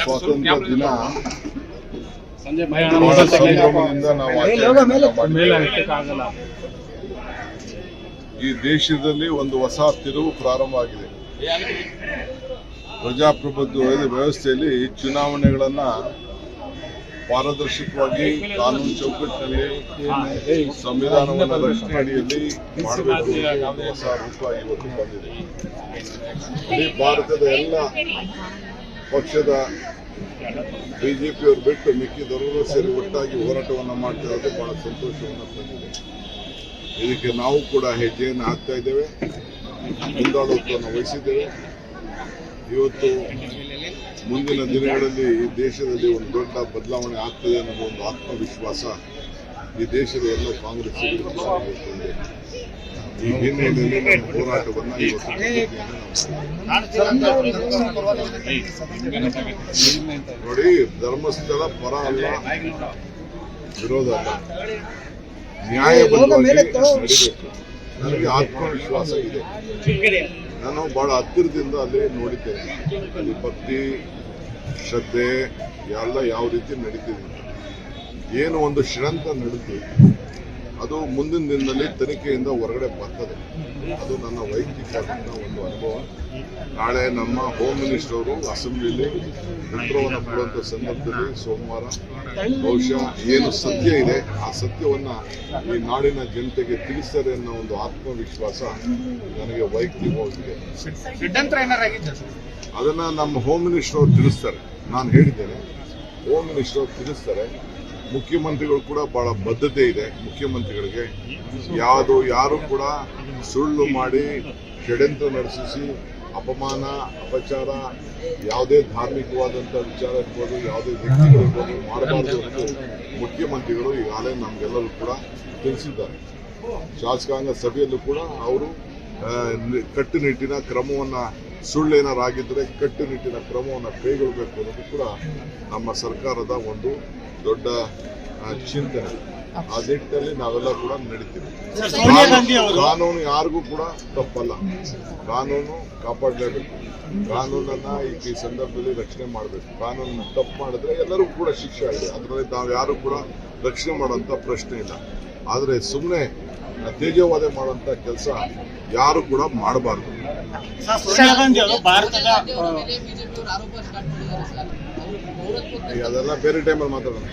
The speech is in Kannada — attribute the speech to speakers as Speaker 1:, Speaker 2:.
Speaker 1: ಸ್ವಾತಂತ್ರ್ಯ ದಿನ ಬಹಳ ಸಂಭ್ರಮದಿಂದ ನಾವು ಆಚರಣೆ ಮಾಡಿದ್ದೇವೆ. ಈ ದೇಶದಲ್ಲಿ ಒಂದು ಹೊಸ ತಿರುವು ಪ್ರಾರಂಭ ಆಗಿದೆ. ಪ್ರಜಾಪ್ರಭುತ್ವ ವ್ಯವಸ್ಥೆಯಲ್ಲಿ ಚುನಾವಣೆಗಳನ್ನ ಪಾರದರ್ಶಕವಾಗಿ ಕಾನೂನು ಚೌಕಟ್ಟಿನಲ್ಲಿ ಸಂವಿಧಾನವನ್ನು ರಕ್ಷಣೆ ಅಡಿಯಲ್ಲಿ ಮಾಡಬೇಕು ಅನ್ನೋ ಒಂದು ಹೊಸ ರೂಪ ಇವತ್ತು ಬಂದಿದೆ. ಇಡೀ ಭಾರತದ ಎಲ್ಲ ಪಕ್ಷದ ಬಿಜೆಪಿಯವರು ಬಿಟ್ಟು ಮಿಕ್ಕಿದವರು ಸೇರಿ ಒಟ್ಟಾಗಿ ಹೋರಾಟವನ್ನು ಮಾಡ್ತಿರೋದು ಬಹಳ ಸಂತೋಷವನ್ನು ತಂದಿದೆ. ಇದಕ್ಕೆ ನಾವು ಕೂಡ ಹೆಜ್ಜೆಯನ್ನು ಹಾಕ್ತಾ ಇದ್ದೇವೆ. ಮುಂದಾಳತ್ವವನ್ನು ವಹಿಸಿದ್ದೇವೆ. ಇವತ್ತು ಮುಂದಿನ ದಿನಗಳಲ್ಲಿ ಈ ದೇಶದಲ್ಲಿ ಒಂದು ದೊಡ್ಡ ಬದಲಾವಣೆ ಆಗ್ತದೆ ಅನ್ನೋದು ಒಂದು ಆತ್ಮವಿಶ್ವಾಸ ಈ ದೇಶದ ಎಲ್ಲ ಕಾಂಗ್ರೆಸ್ ಈ ಹಿನ್ನೆಲೆಯಲ್ಲಿ ನಮ್ಮ ಹೋರಾಟವನ್ನು ಇವತ್ತು ನೋಡಿ ಧರ್ಮಸ್ಥಳ ಪರ ಅಲ್ಲ ವಿರೋಧ ಅಲ್ಲ. ನ್ಯಾಯಬದ್ಧವಾಗಿ ನಡಿಬೇಕು. ನನಗೆ ಆತ್ಮವಿಶ್ವಾಸ ಇದೆ. ನಾನು ಬಹಳ ಹತ್ತಿರದಿಂದ ಅಲ್ಲಿ ನೋಡಿದ್ದೇನೆ. ಅಲ್ಲಿ ಭಕ್ತಿ ಶ್ರದ್ಧೆ ಎಲ್ಲ ಯಾವ ರೀತಿ ನಡೀತಿದೆ ಏನು ಒಂದು ಶ್ರಂತ ನಡೆದು ಅದು ಮುಂದಿನ ದಿನದಲ್ಲಿ ತನಿಖೆಯಿಂದ ಹೊರಗಡೆ ಬರ್ತದೆ. ಅದು ನನ್ನ ವೈಯಕ್ತಿಕ ಒಂದು ಅನುಭವ. ನಾಳೆ ನಮ್ಮ ಹೋಮ್ ಮಿನಿಸ್ಟರ್ ಅವರು ಅಸೆಂಬ್ಲಿಯಲ್ಲಿ ಉತ್ತರವನ್ನು ಕೊಡುವಂಥ ಸಂದರ್ಭದಲ್ಲಿ ಸೋಮವಾರ ಬಹುಶಃ ಏನು ಸತ್ಯ ಇದೆ ಆ ಸತ್ಯವನ್ನ ಈ ನಾಡಿನ ಜನತೆಗೆ ತಿಳಿಸ್ತಾರೆ ಅನ್ನೋ ಒಂದು ಆತ್ಮವಿಶ್ವಾಸ ನನಗೆ ವೈಯಕ್ತಿಕವಾಗಿದೆ. ಅದನ್ನ ನಮ್ಮ ಹೋಮ್ ಮಿನಿಸ್ಟರ್ ಅವರು ತಿಳಿಸ್ತಾರೆ. ನಾನು ಹೇಳಿದ್ದೇನೆ. ಹೋಮ್ ಮಿನಿಸ್ಟರ್ ಅವರು ತಿಳಿಸ್ತಾರೆ. ಮುಖ್ಯಮಂತ್ರಿಗಳು ಕೂಡ ಬಹಳ ಬದ್ಧತೆ ಇದೆ ಮುಖ್ಯಮಂತ್ರಿಗಳಿಗೆ. ಯಾವುದು ಯಾರು ಕೂಡ ಸುಳ್ಳು ಮಾಡಿ ಷಡ್ಯಂತ್ರ ನಡೆಸಿಸಿ ಅಪಮಾನ, ಅಪಚಾರ, ಯಾವುದೇ ಧಾರ್ಮಿಕವಾದಂಥ ವಿಚಾರ ಇರ್ಬೋದು, ಯಾವುದೇ ವ್ಯಕ್ತಿಗಳಿರ್ಬೋದು ಮಾಡಬಾರ್ದು ಅಂತ ಮುಖ್ಯಮಂತ್ರಿಗಳು ಈಗಾಗಲೇ ನಮಗೆಲ್ಲರೂ ಕೂಡ ತಿಳಿಸಿದ್ದಾರೆ. ಶಾಸಕಾಂಗ ಸಭೆಯಲ್ಲೂ ಕೂಡ ಅವರು ಕಟ್ಟುನಿಟ್ಟಿನ ಕ್ರಮವನ್ನು ಕ್ರಮವನ್ನ ಸುಳ್ಳೇನಾರಾಗಿದ್ದರೆ ಕಟ್ಟುನಿಟ್ಟಿನ ಕ್ರಮವನ್ನು ಕೈಗೊಳ್ಳಬೇಕು ಅನ್ನೋದು ಕೂಡ ನಮ್ಮ ಸರ್ಕಾರದ ಒಂದು ದೊಡ್ಡ ಆ, ಚಿಂತನೆ. ಆ ನಿಟ್ಟಿನಲ್ಲಿ ನಾವೆಲ್ಲ ಕೂಡ ನಡೀತೀವಿ. ಕಾನೂನು ಯಾರಿಗೂ ಕೂಡ ತಪ್ಪಲ್ಲ. ಕಾನೂನು ಕಾಪಾಡಲೇಬೇಕು. ಕಾನೂನನ್ನ ಈ- ಈ ಸಂದರ್ಭದಲ್ಲಿ ರಕ್ಷಣೆ ಮಾಡಬೇಕು. ಕಾನೂನು ತಪ್ಪು ಮಾಡಿದ್ರೆ ಎಲ್ಲರಿಗೂ ಕೂಡ ಶಿಕ್ಷೆ ಆಗಿದೆ. ಅದರಲ್ಲಿ ನಾವು ಯಾರು ಕೂಡ ರಕ್ಷಣೆ ಮಾಡುವಂತ ಪ್ರಶ್ನೆ ಇಲ್ಲ. ಆದರೆ ಸುಮ್ಮನೆ ತೇಜವಾದೆ ಮಾಡುವಂತ ಕೆಲಸ ಯಾರು ಕೂಡ ಮಾಡಬಾರ್ದು.
Speaker 2: ಸೋನಿಯಾ ಗಾಂಧಿ ಅವರು ಭಾರತದ ಆ,
Speaker 3: ಬಿಜೆಪಿಯವರು ಆರೋಪ ಸ್ಟಾರ್ಟ್ ಮಾಡಿದ್ದಾರೆ ಸರ್ ಅವರು ಪೌರತ್ವ
Speaker 1: ಅದೆಲ್ಲ ಬೇರೆ ಟೈಮಲ್ಲಿ ಮಾತಾಡೋಣ